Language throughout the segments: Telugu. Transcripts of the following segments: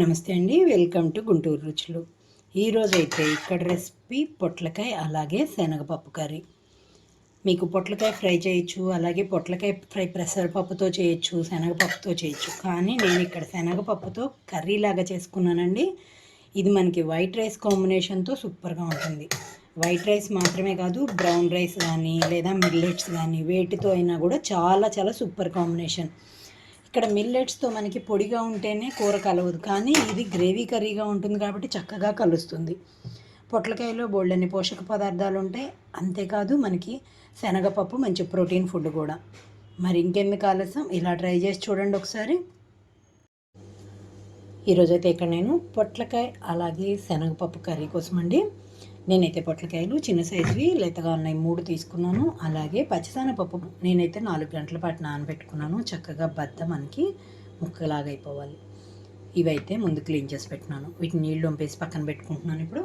నమస్తే అండి. వెల్కమ్ టు గుంటూరు రుచులు. ఈరోజు అయితే ఇక్కడ రెసిపీ పొట్లకాయ అలాగే శనగపప్పు కర్రీ. మీకు పొట్లకాయ ఫ్రై చేయొచ్చు అలాగే పొట్లకాయ ఫ్రై పెసరపప్పుతో చేయొచ్చు శనగపప్పుతో చేయొచ్చు. కానీ నేను ఇక్కడ శనగపప్పుతో కర్రీ లాగా చేసుకున్నానండి. ఇది మనకి వైట్ రైస్ కాంబినేషన్తో సూపర్గా ఉంటుంది. వైట్ రైస్ మాత్రమే కాదు బ్రౌన్ రైస్ కానీ లేదా మిల్లెట్స్ కానీ వేటితో అయినా కూడా చాలా చాలా సూపర్ కాంబినేషన్. ఇక్కడ మిల్లెట్స్తో మనకి పొడిగా ఉంటేనే కూర కలవదు. కానీ ఇది గ్రేవీ కర్రీగా ఉంటుంది కాబట్టి చక్కగా కలుస్తుంది. పొట్లకాయలో బోల్డన్ని పోషక పదార్థాలు ఉంటాయి అంతేకాదు మనకి శనగపప్పు మంచి ప్రోటీన్ ఫుడ్ కూడా. మరి ఇంకెందుకు ఆలస్యం ఇలా ట్రై చేసి చూడండి ఒకసారి. ఈరోజైతే ఇక్కడ నేను పొట్లకాయ అలాగే శనగపప్పు కర్రీ కోసం అండి నేనైతే పొట్లకాయలు చిన్న సైజువి లేతగా ఉన్నాయి మూడు తీసుకున్నాను. అలాగే పచ్చిశనగపప్పు నేనైతే నాలుగు గంటల పాటు నానబెట్టుకున్నాను. చక్కగా బద్ద మనకి ముక్కలాగా అయిపోవాలి. ఇవైతే ముందు క్లీన్ చేసి పెట్టినాను వీటిని నీళ్ళు వంపేసి పక్కన పెట్టుకుంటున్నాను ఇప్పుడు.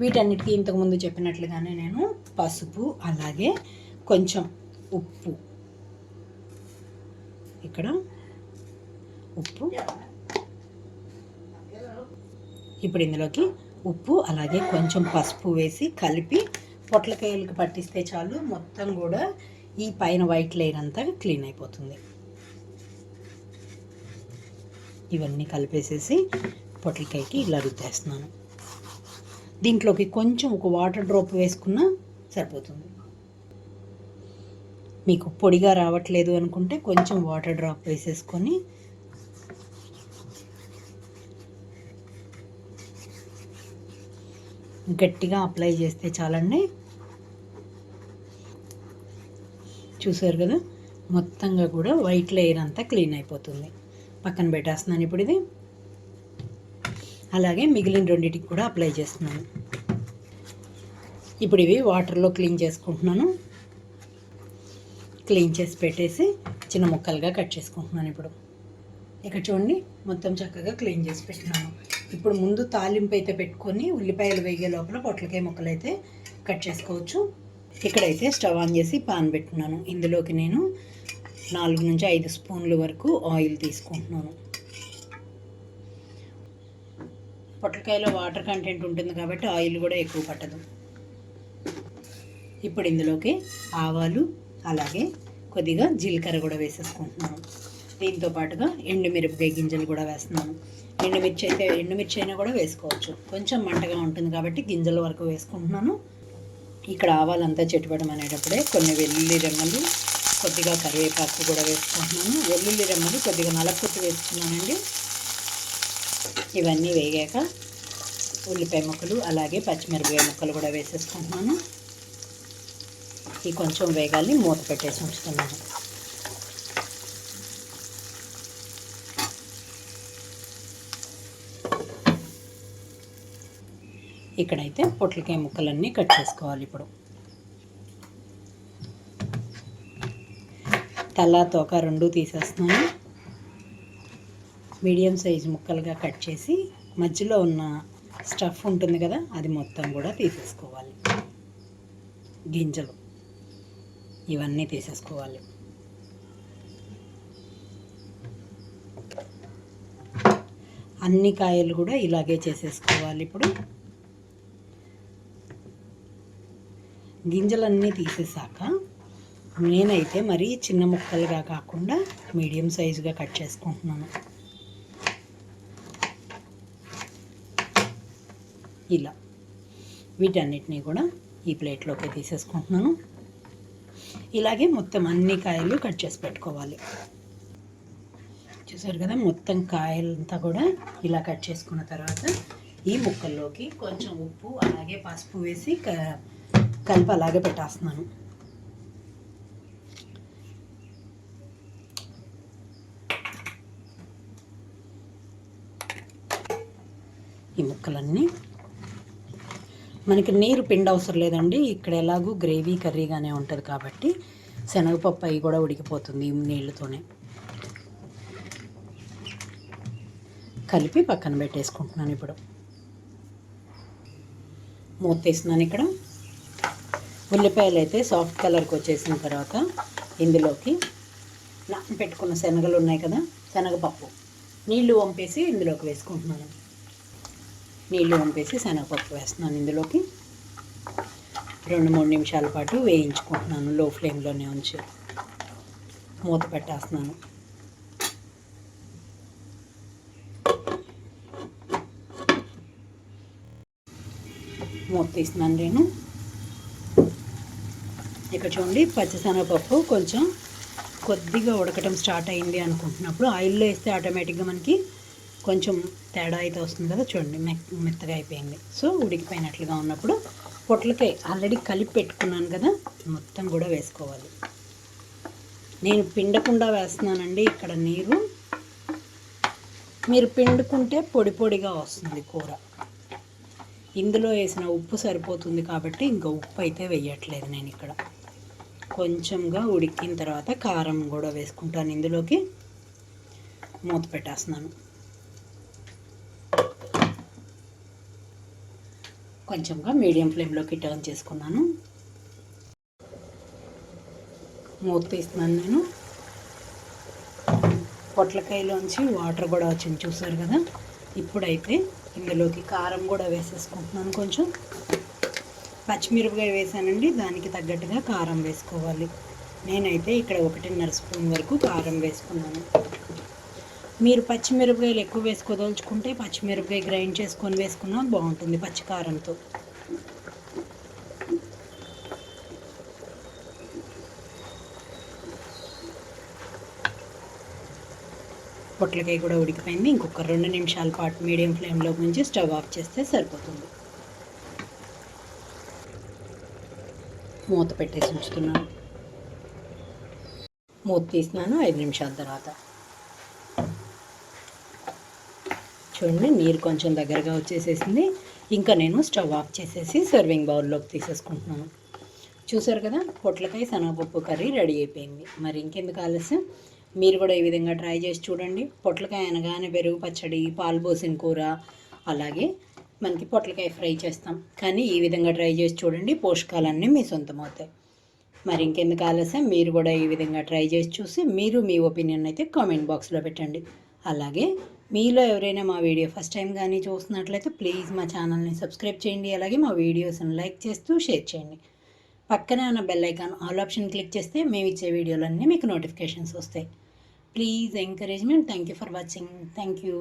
వీటన్నిటికీ ఇంతకుముందు చెప్పినట్లుగానే నేను పసుపు అలాగే కొంచెం ఉప్పు. ఇక్కడ ఉప్పు. ఇప్పుడు ఇందులోకి ఉప్పు అలాగే కొంచెం పసుపు వేసి కలిపి పొట్లకాయలకు పట్టిస్తే చాలు. మొత్తం కూడా ఈ పైన వైట్ లేయర్ అంతా క్లీన్ అయిపోతుంది. ఇవన్నీ కలిపేసేసి పొట్లకాయకి ఇలా రుద్దేస్తున్నాను. దీంట్లోకి కొంచెం ఒక వాటర్ డ్రాప్ వేసుకున్నా సరిపోతుంది. మీకు పొడిగా రావట్లేదు అనుకుంటే కొంచెం వాటర్ డ్రాప్ వేసేసుకొని గట్టిగా అప్లై చేస్తే చాలండి. చూసారు కదా? మొత్తంగా కూడా వైట్ లేయర్ అంతా క్లీన్ అయిపోతుంది. పక్కన పెట్టేస్తున్నాను ఇప్పుడు ఇది. అలాగే మిగిలిన రెండింటికి కూడా అప్లై చేస్తున్నాను. ఇప్పుడు ఇవి వాటర్లో క్లీన్ చేసుకుంటున్నాను. క్లీన్ చేసి పెట్టేసి చిన్న ముక్కలుగా కట్ చేసుకుంటున్నాను ఇప్పుడు. ఇక్కడ చూడండి మొత్తం చక్కగా క్లీన్ చేసి పెట్టినాను ఇప్పుడు ముందు తాలింపు అయితే పెట్టుకొని ఉల్లిపాయలు వేగే లోపల పొట్లకాయ ముక్కలు అయితే కట్ చేసుకోవచ్చు. ఇక్కడైతే స్టవ్ ఆన్ చేసి పాన్ పెట్టుకున్నాను ఇందులోకి నేను నాలుగు నుంచి ఐదు స్పూన్ల వరకు ఆయిల్ తీసుకుంటున్నాను. పొట్లకాయలో వాటర్ కంటెంట్ ఉంటుంది కాబట్టి ఆయిల్ కూడా ఎక్కువ పట్టదు. ఇప్పుడు ఇందులోకి ఆవాలు అలాగే కొద్దిగా జీలకర్ర కూడా వేసేసుకుంటున్నాను. దీంతో పాటుగా ఎండుమిరపకాయ గింజలు కూడా వేస్తున్నాను ఎండుమిర్చి అయితే ఎండుమిర్చి అయినా కూడా వేసుకోవచ్చు. కొంచెం మంటగా ఉంటుంది కాబట్టి గింజల వరకు వేసుకుంటున్నాను. ఇక్కడ ఆవాలంతా చెట్టుపడం అనేటప్పుడే కొన్ని వెల్లుల్లి రెమ్మలు కొద్దిగా కరివేపాకు కూడా వేసుకుంటున్నాను. వెల్లుల్లి రెమ్మలు కొద్దిగా నలకొట్టు వేసుకున్నానండి. ఇవన్నీ వేగాక ఉల్లిపాయ ముక్కలు అలాగే పచ్చిమిరపకాయ ముక్కలు కూడా వేసేసుకుంటున్నాను. ఈ కొంచెం వేగాలి మూత పెట్టేసి ఉంచుతున్నాను. ఇక్కడైతే పొట్లకాయ ముక్కలన్నీ కట్ చేసుకోవాలి ఇప్పుడు. తల తోక రెండు తీసేస్తున్నాను. మీడియం సైజు ముక్కలుగా కట్ చేసి మధ్యలో ఉన్న స్టఫ్ ఉంటుంది కదా అది మొత్తం కూడా తీసేసుకోవాలి. గింజలు ఇవన్నీ తీసేసుకోవాలి. అన్ని కాయలు కూడా ఇలాగే చేసేసుకోవాలి ఇప్పుడు. గింజలన్నీ తీసేసాక నేనైతే మరీ చిన్న ముక్కలుగా కాకుండా మీడియం సైజుగా కట్ చేసుకుంటున్నాను. ఇలా వీటన్నిటినీ కూడా ఈ ప్లేట్లోకి తీసేసుకుంటున్నాను. ఇలాగే మొత్తం అన్ని కాయలు కట్ చేసి పెట్టుకోవాలి. చూసారు కదా మొత్తం కాయలంతా కూడా ఇలా కట్ చేసుకున్న తర్వాత ఈ ముక్కల్లోకి కొంచెం ఉప్పు అలాగే పసుపు వేసి కలిపి అలాగే పెట్టేస్తున్నాను. ఈ ముక్కలన్నీ. మనకి నీరు పిండి అవసరం లేదండి. ఇక్కడ ఎలాగూ గ్రేవీ కర్రీగానే ఉంటుంది కాబట్టి శనగపప్పు అవి కూడా ఉడికిపోతుంది నీళ్ళతోనే. కలిపి పక్కన పెట్టేసుకుంటున్నాను ఇప్పుడు. మూత తీస్తున్నాను ఇక్కడ. ఉల్లిపాయలు అయితే సాఫ్ట్ కలర్కి వచ్చేసిన తర్వాత ఇందులోకి పెట్టుకున్న శనగలు ఉన్నాయి కదా శనగపప్పు. నీళ్ళు వంపేసి ఇందులోకి వేసుకుంటున్నాను. నీళ్ళు వంపేసి శనగపప్పు వేస్తున్నాను ఇందులోకి. రెండు మూడు నిమిషాల పాటు వేయించుకుంటున్నాను లో ఫ్లేమ్లోనే ఉంచి. మూత పెట్టేస్తున్నాను. మూత తీస్తున్నాను నేను. ఇక్కడ చూడండి పచ్చిశనగపప్పు కొంచెం కొద్దిగా ఉడకటం స్టార్ట్ అయింది అనుకుంటున్నప్పుడు ఆయిల్లో వేస్తే ఆటోమేటిక్గా మనకి కొంచెం తేడా అయితే వస్తుంది కదా చూడండి మె మెత్తగా అయిపోయింది. సో ఉడికిపోయినట్లుగా ఉన్నప్పుడు పొట్లకాయ ఆల్రెడీ కలిపి పెట్టుకున్నాను కదా మొత్తం కూడా వేసుకోవాలి. నేను పిండకుండా వేస్తున్నానండి ఇక్కడ నీరు. మీరు పిండుకుంటే పొడి పొడిగా వస్తుంది కూర. ఇందులో వేసిన ఉప్పు సరిపోతుంది కాబట్టి ఇంకా ఉప్పు అయితే వేయట్లేదు నేను ఇక్కడ. కొంచెంగా ఉడికిన తర్వాత కారం కూడా వేసుకుంటాను ఇందులోకి. మూత పెట్టేస్తున్నాను. కొంచెంగా మీడియం ఫ్లేమ్లోకి టర్న్ చేసుకున్నాను. మూత తీస్తున్నాను నేను. పొట్లకాయలోంచి వాటర్ కూడా వచ్చింది చూసారు కదా? ఇప్పుడైతే ఇందులోకి కారం కూడా వేసేసుకుంటున్నాను కొంచెం. పచ్చిమిరపకాయ వేసానండి. దానికి తగ్గట్టుగా కారం వేసుకోవాలి. నేనైతే ఇక్కడ ఒకటిన్నర స్పూన్ వరకు కారం వేసుకున్నాను. మీరు పచ్చిమిరపకాయలు ఎక్కువ వేసుకోదలుచుకుంటే పచ్చిమిరపకాయ గ్రైండ్ చేసుకొని వేసుకున్నా బాగుంటుంది పచ్చికారంతో. పొట్లకాయ కూడా ఉడికిపోయింది. ఇంకొక రెండు నిమిషాల పాటు మీడియం ఫ్లేమ్లో ఉంచి స్టవ్ ఆఫ్ చేస్తే సరిపోతుంది. మూత పెట్టేసి ఉంచుతున్నాను. మూత తీసినాను ఐదు నిమిషాల తర్వాత. చూడండి నీరు కొంచెం దగ్గరగా వచ్చేసేసింది. ఇంకా నేను స్టవ్ ఆఫ్ చేసేసి సర్వింగ్ బౌల్లోకి తీసేసుకుంటున్నాను. చూసారు కదా పొట్లకాయ శనగపప్పు కర్రీ రెడీ అయిపోయింది. మరి ఇంకెందుకు ఆలస్యం? మీరు కూడా ఈ విధంగా ట్రై చేసి చూడండి. పొట్లకాయ అనగానే పెరుగు పచ్చడి పాలు పోసిన కూర అలాగే మనకి పొట్లకాయ ఫ్రై చేస్తాం. కానీ ఈ విధంగా ట్రై చేసి చూడండి పోషకాలన్నీ మీ సొంతం అవుతాయి మరి ఇంకెందుకు ఆలస్యం? మీరు కూడా ఈ విధంగా ట్రై చేసి చూసి మీరు మీ ఒపీనియన్ అయితే కామెంట్ బాక్స్లో పెట్టండి. అలాగే మీలో ఎవరైనా మా వీడియో ఫస్ట్ టైం కానీ చూస్తున్నట్లయితే ప్లీజ్ మా ఛానల్ని సబ్స్క్రైబ్ చేయండి. అలాగే మా వీడియోస్ని లైక్ చేస్తూ షేర్ చేయండి. పక్కనే ఉన్న bell icon all option click చేస్తే మేము ఇచ్చే వీడియోలన్నీ మీకు నోటిఫికేషన్స్ వస్తాయి. Please encouragement. Thank you for watching. Thank you.